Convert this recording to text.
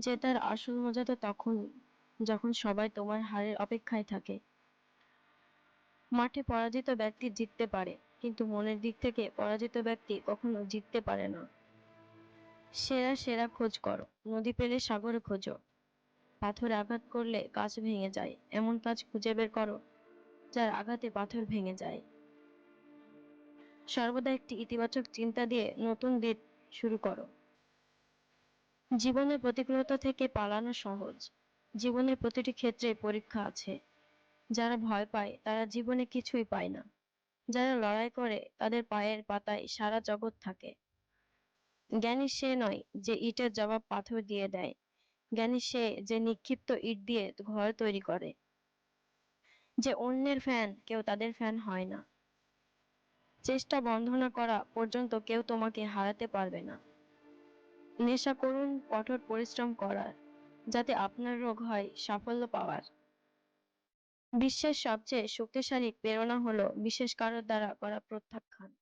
জেতার আসল মজা তো তখনই, যখন সবাই তোমার হারের অপেক্ষায় থাকে। মাঠে পরাজিত ব্যক্তি জিততে পারে, কিন্তু মনের দিক থেকে পরাজিত ব্যক্তি কখনো জিততে পারে না। সেরা সেরা খোঁজ করো, নদী পেলে সাগরে খোঁজো। পাথর আঘাত করলে গাছ ভেঙে যায়, এমন কাজ খুঁজে বের করো, যার আঘাতে পাথর ভেঙে যায়। সর্বদা একটি ইতিবাচক চিন্তা দিয়ে নতুন দিন শুরু করো। জীবনের প্রতিকূলতা থেকে পালানো সহজ। জীবনের প্রতিটি ক্ষেত্রে পরীক্ষা আছে। যারা ভয় পায়, তারা জীবনে কিছুই পায় না। যারা লড়াই করে, তাদের পায়ের পাতায় সারা জগৎ থাকে। জ্ঞানী সে নয় যে ইটের জবাব পাথর দিয়ে দেয়। জ্ঞানী সে যে নিক্ষিপ্ত ইট দিয়ে ঘর তৈরি করে। যে অন্যের ফ্যান, কেউ তাদের ফ্যান হয় না। চেষ্টা বন্ধ না করা পর্যন্ত কেউ তোমাকে হারাতে পারবে না। নেশা করুন, কঠোর পরিশ্রম করার, যাতে আপনার রোগ হয়, সাফল্য পাওয়ার। বিশ্বের সবচেয়ে শক্তিশালী প্রেরণা হলো, বিশেষ কারোর দ্বারা করা প্রত্যাখ্যান।